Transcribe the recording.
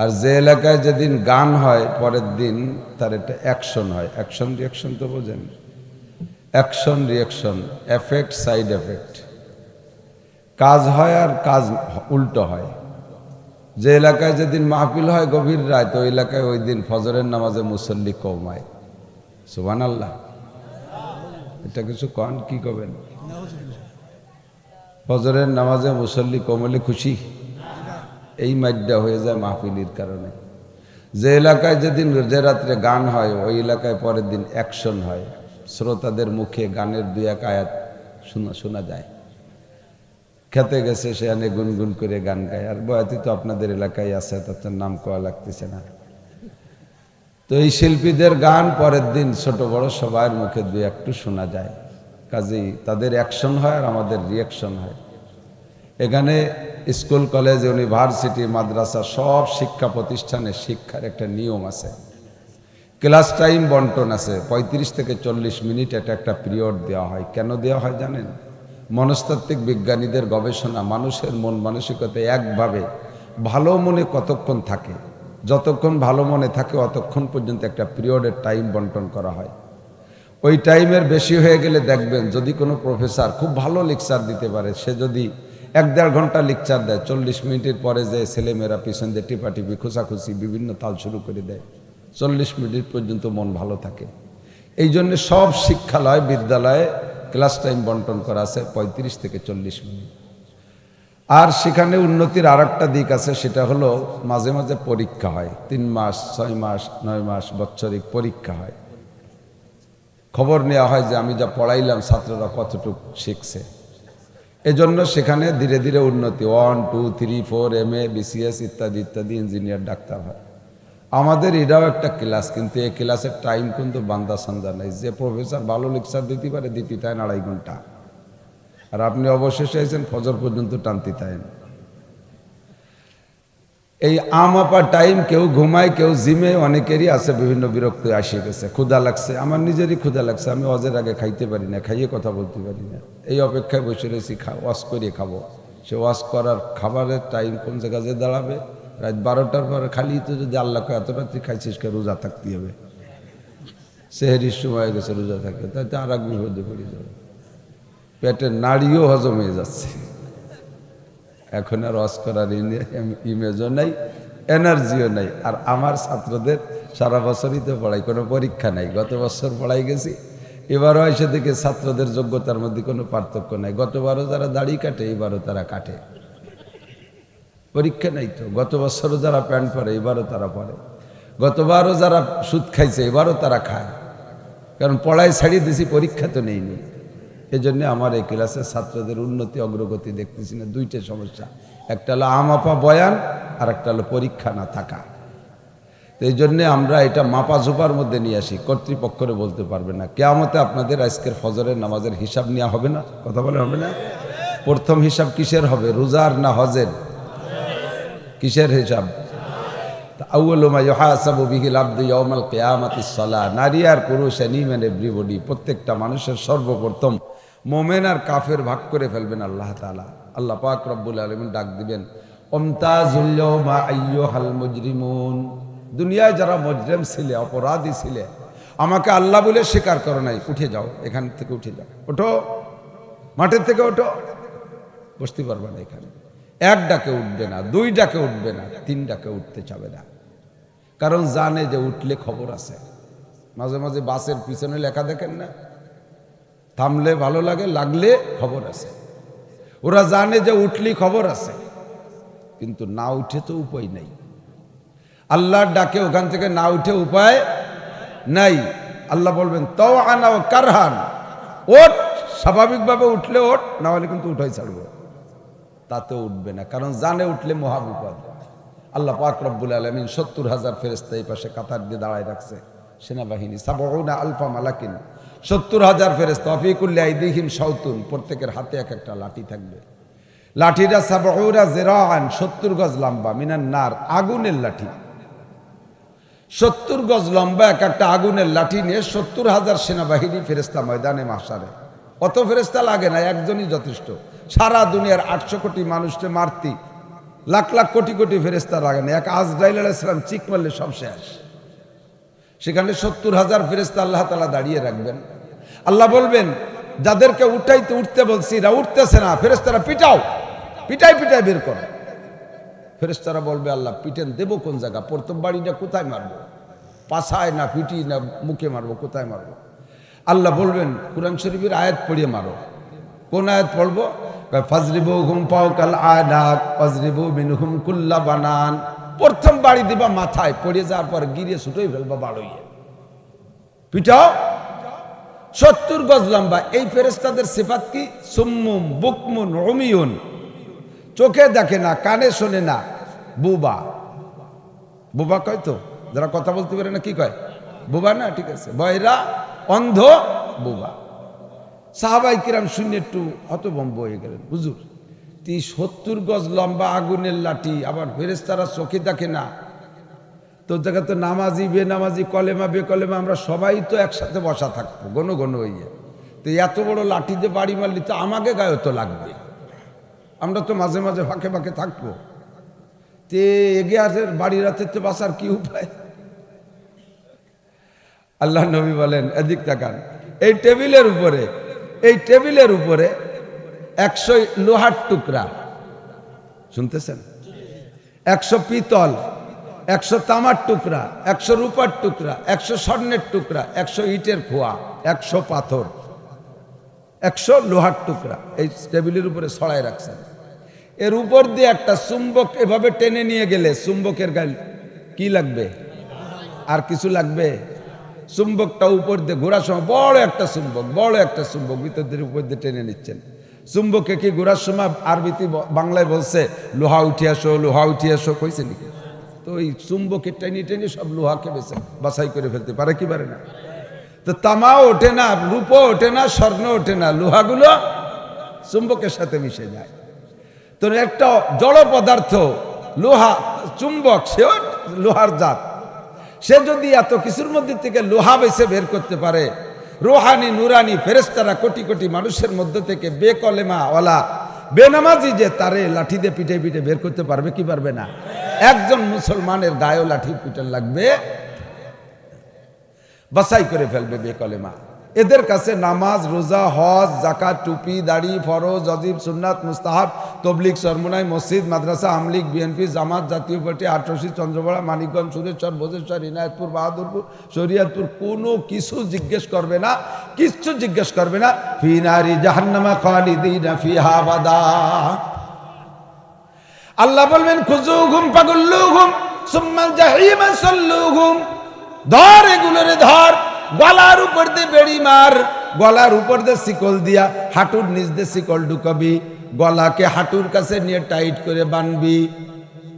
আর যে এলাকায় যেদিন গান হয়, পরের দিন তার একটা অ্যাকশন হয়। অ্যাকশন রিয়াকশন তো বোঝেন। Action reaction effect side effect কাজ হয় আর কাজ উল্টো হয়। যে এলাকায় যেদিন মাহফিল হয় গভীর রায় তো এলাকায় ওই দিন ফজরের নামাজে মুসল্লি কমায়। সুবান আল্লাহ এটা কিছু কন, কি করবেন ফজরের নামাজে মুসল্লি কমলে খুশি? এই মাড্ডা হয়ে যায় মাহফিলির কারণে। যে এলাকায় যেদিন যে রাত্রে গান হয়, ওই এলাকায় পরের দিন অ্যাকশন হয়। শ্রোতাদের মুখে গানের দুই এক আয়াত শোনা শোনা যায়। খেতে গেছে সেখানে গুনগুন করে গান গায়। আর বয়াতি তো আপনাদের এলাকায় আছে তার নাম কোয়া লাগতেছে না। তো এই শিল্পীদের গান পরের দিন ছোট বড় সবার মুখে দুই একটু শোনা যায়। কাজেই তাদের অ্যাকশন হয় আর আমাদের রিয়াকশন হয়। এখানে স্কুল, কলেজ, ইউনিভার্সিটি, মাদ্রাসা সব শিক্ষা প্রতিষ্ঠানে শিক্ষার একটা নিয়ম আছে। ক্লাস টাইম বন্টন আছে ৩৫ থেকে চল্লিশ মিনিট এটা একটা পিরিয়ড দেওয়া হয়। কেন দেওয়া হয় জানেন? মনস্তাত্ত্বিক বিজ্ঞানীদের গবেষণা মানুষের মন মানসিকতা একভাবে ভালো মনে কতক্ষণ থাকে, যতক্ষণ ভালো মনে থাকে অতক্ষণ পর্যন্ত একটা পিরিয়ডের টাইম বন্টন করা হয়। ওই টাইমের বেশি হয়ে গেলে দেখবেন যদি কোনো প্রফেসর খুব ভালো লেকচার দিতে পারে, সে যদি এক দেড় ঘণ্টা লেকচার দেয়। চল্লিশ মিনিটের পরে যে ছেলেমেয়েরা পিছন দিয়ে টিপাটিপি খোঁচাখুচি বিভিন্ন তাল শুরু করে দেয়। চল্লিশ মিনিট পর্যন্ত মন ভালো থাকে। এই জন্য সব শিক্ষালয়, বিদ্যালয়ে ক্লাস টাইম বন্টন করা আছে পঁয়ত্রিশ থেকে চল্লিশ মিনিট। আর সেখানে উন্নতির আর একটা দিক আছে, সেটা হলো মাঝে মাঝে পরীক্ষা হয়। তিন মাস, ছয় মাস, নয় মাস বৎসরিক পরীক্ষা হয়। খবর নেওয়া হয় যে আমি যা পড়াইলাম, ছাত্ররা কতটুকু শিখছে। এজন্য সেখানে ধীরে ধীরে উন্নতি। One two three four M A BCS ইত্যাদি ইত্যাদি ইঞ্জিনিয়ার ডাক্তার হয়। আমাদের এটাও একটা ক্লাস কিন্তু এই ক্লাসের টাইম কিন্তু বান্দা সান্দা নাই। যে প্রফেসর ভালো লেকচার দিতে পারে, দিতে তাই আড়াই ঘণ্টা। আর আপনি অবশেষে এসেছেন, ফজর পর্যন্ত টানতে তাইন এই আমাপা টাইম কেউ ঘুমায়, কেউ জিমে, অনেকেরই আছে বিভিন্ন বিরক্ত আসে গেছে, ক্ষুধা লাগছে। আমার নিজেরই ক্ষুধা লাগছে, আমি অজের আগে খাইতে পারি না, খাইয়ে কথা বলতে পারি না। এই অপেক্ষায় বসে রয়েছি, খা, ওয়াশ করে খাব। সে ওয়াশ করার খাবারের টাইম কোন জায়গায় দাঁড়াবে? রাত বারোটার পরে খালি তো যদি আল্লাহকে এত রাত্রি খাইছিস কে রোজা থাকতে হবে। সেহেরির সময় গেছে রোজা থাকতে তাতে আর এক বিপদে পড়ে যাবে। পেটের নাড়িও হজম হয়ে যাচ্ছে। এখন আর রস করার ইমেজও নাই, এনার্জিও নাই। আর আমার ছাত্রদের সারা বছরই তো পড়াই, কোনো পরীক্ষা নাই। গত বছর পড়াই গেছি, এবারও এসে থেকে ছাত্রদের যোগ্যতার মধ্যে কোনো পার্থক্য নাই। গতবারও যারা দাড়ি কাটে এবারও তারা কাটে। পরীক্ষা নাই তো। গত বছরও যারা প্যান্ট পরে এবারও তারা পরে। গতবারও যারা সুদ খাইছে এবারও তারা খায়। কারণ পড়ায় ছাড়িয়ে দিছি, পরীক্ষা তো নেইনি। এই জন্য আমার এই ক্লাসের ছাত্রদের উন্নতি, অগ্রগতি দেখতেছি না। দুইটা সমস্যা। একটা হলো আমাপা বয়ান, আর একটা হলো পরীক্ষা না থাকা। তো এই জন্যে আমরা এটা মাপা ঝোপার মধ্যে নিয়ে আসি। কর্তৃপক্ষরে বলতে পারবে না। কেয়ামতে আপনাদের আজকের ফজরের নামাজের হিসাব নেওয়া হবে না? কথা বলে হবে না? প্রথম হিসাব কিসের হবে? রোজার না হজের? কিসের হিসাব? নারী আর পুরুষ, এনিম্যান, এভরিবডি, প্রত্যেকটা মানুষের সর্বপ্রথম মোমেন আর কাফের ভাগ করে ফেলবেন আল্লাহ তাআলা। আল্লাহ পাক রব্বুল আলামিন ডাক দিবেন দুনিয়ায় যারা মজরেম ছিলে, অপরাধী ছিলে, আমাকে আল্লাহ বলে স্বীকার করো নাই, উঠে যাও, এখান থেকে উঠে যাও। ওঠো, মাঠের থেকে ওঠো। বসতে পারবে না এখানে। এক ডাকে উঠবে না দুই ডাকে উঠবে না তিন ডাকে উঠতে চাবে না। কারণ জানে যে উঠলে খবর আছে। মাঝে মাঝে বাসের পিছনে লেখা দেখেন না? থামলে ভালো লাগে, লাগলে খবর আছে। ওরা জানে যে উঠলি খবর আছে, কিন্তু না উঠে তো উপায় নাই। আল্লাহর ডাকে, ওখান থেকে না উঠে উপায় নাই। আল্লাহ বলবেন তো আনা কারহান ওট স্বাভাবিকভাবে উঠলে ওঠ না হলে কিন্তু উঠাই ছাড়বো। তাতে উঠবে না। কারণ জানে উঠলে মহাবিপদ আল্লাহ পাক রব্বুল আলমিন সত্তর হাজার ফেরেস্তা এই পাশে কাতার দিয়ে দাঁড়ায় রাখছে। সেনাবাহিনী সাবনা আলফা মালাকিন। সত্তর হাজার ফেরেস্তা অফিকুল্লা ইদিহিম সাউতুন। প্রত্যেকের হাতে এক একটা লাঠি থাকবে। লাঠিটা সাবরা জেরান সত্তর গজ লম্বা মিনার নার, আগুনের লাঠি। সত্তর গজ লম্বা এক একটা আগুনের লাঠি নিয়ে সত্তর হাজার সেনাবাহিনী ফেরেস্তা ময়দানে মাসারে। অত ফেরেস্তা লাগে না? একজনই যথেষ্ট। সারা দুনিয়ার আটশো কোটি মানুষকে মারতি, লাখ লাখ কোটি কোটি ফেরেস্তা লাগে না। এক আজরাইল আলাইসালাম চিক মারলে সব শেষ। সেখানে সত্তর হাজার ফেরেস্তা আল্লাহ তালা দাঁড়িয়ে রাখবেন। আল্লাহ বলবেন, যাদেরকে উঠাইতে উঠতে বলছি, এরা উঠতেছে না। ফেরেস্তারা পিটাও। পিটাই পিটাই বের করো। ফেরেস্তারা বলবে, আল্লাহ, পিটেন দেবো কোন জায়গা? প্রথম বাড়িটা কোথায় মারবো? পাশায় না পিটি না মুখে মারবো? কোথায় মারবো? আল্লাহ বলবেন, কোরআন শরীফের আয়াত পড়িয়ে মারো। কোন আয়াত পড়ব? ফাজরিবু হুম পাও কাল আয়নাক ফাজরিবু মিনহুম কুল্লা বানান। প্রথম বাড়ি দিবা মাথায়, পড়ে যাওয়ার পর গিরিয়ে ছুটোই ফেলবা বাড়ইয়ে। পিটাও সত্তর গজ লম্বা। এই ফেরেস্তাদের সিফাত কি? সুম্মুম, বুকমুন রমিউন চোখে দেখে না, কানে শোনে না। বুবা। বুবা কয় তো? যারা কথা বলতে পারে না, কি কয়? বুবা না, ঠিক আছে। বয়রা অন্ধ বোবা। সাহাবাই কিরাম শূন্য একটু হতভম্ব হয়ে গেলেন। হুজুর, তি সত্তর গজ লম্বা আগুনের লাঠি আবার ফেরেস্তারা চোখে দেখে না। তোর জায়গা তো নামাজি, বেনামাজি, কলেমা, বেকলেমা, আমরা সবাই তো একসাথে বসা থাকব, ঘন ঘন হইয়া। তো এত বড় লাঠি দিয়ে বাড়ি মারলি তো আমাকে গায়ে তো লাগবে। আমরা তো মাঝে মাঝে ফাঁকে ফাঁকে থাকব। তে এগিয়ে আসে বাড়ি রাতে তো বাসার কি উপায়? আল্লাহ নবী বলেন, এদিক তাকান। এই টেবিলের উপরে, এই টেবিলের উপরে একশো লোহার টুকরা। শুনতেছেন? একশো পিতল, একশো তামার টুকরা, একশো রূপার টুকরা, একশো স্বর্ণের টুকরা, একশো ইটের খোয়া, একশো পাথর, একশো লোহার টুকরা। এই টেবিলের উপরে ছড়াই রাখছেন। এর উপর দিয়ে একটা চুম্বক এভাবে টেনে নিয়ে গেলে চুম্বকের গায়ে কি লাগবে? আর কিছু লাগবে? চুম্বকটা উপর দিয়ে ঘোরার সময় বড় একটা চুম্বক, বড় একটা চুম্বক ভিতর দিয়ে উপর দিয়ে টেনে নিচ্ছেন। চুম্বকে কি ঘোরার সময় আরবিতে বাংলায় বলছে, লোহা উঠে আসো, লোহা উঠে আসো, কইছে নাকি? তো ওই চুম্বকে টেনে টেনে সব লোহাকে বেছে, বাছাই করে ফেলতে পারে কি পারে না? তো তামাও ওঠে না, রূপও ওঠে না স্বর্ণ ওঠে না, লোহাগুলো চুম্বকের সাথে মিশে যায়। তো একটা জড় পদার্থ, লোহা, চুম্বক, সেও লোহার জাত। সে যদি এত কিছুর মধ্যে থেকে লোহা বেছে বের করতে পারে, রোহানি, নুরানি ফেরেস্তারা কোটি কোটি মানুষের মধ্যে থেকে বেকলেমা ওলা বেনামাজি যে তারে লাঠি দিয়ে পিঠে পিঠে বের করতে পারবে কি পারবে না? একজন মুসলমানের গায়েও লাঠি পিঠে লাগবে বাসাই করে ফেলবে বেকলেমা। এদের কাছে নামাজ, রোজা, হজ জাকাত টুপি, দাড়ি, ফরজ, অজিব, সুন্নাত, মুস্তাহাব তবলিক সরমুনাই, মসজিদ, মাদ্রাসা আমলিক বিএনপি, জামাত, জাতীয় পার্টি আটরশি চন্দ্রপাড়া, মানিকগঞ্জ, সুরেশ্বর, ভোজেশ্বর, ইনায়তপুর, বাহাদুরপুর, শরিয়াতপুর, কোনো কিছু জিজ্ঞেস করবে না, কিচ্ছু জিজ্ঞেস করবে না। ফি নারি জাহান্নামা খালিদিনা ফিহা বাদা আল্লাহ বলবেন খুজু ঘুম পাগুল্লু ঘুম সুম্মাল জাহিমা সল্লু ঘুম ধর এগুলোরে ধর। গলার উপর দিয়ে বেড়ি মার। গলার উপর দিয়ে শিকল দিয়া হাঁটুর নিচ দিয়ে শিকল ঢুকাবি। গলাকে হাঁটুর কাছে নিয়ে টাইট করে বানবি।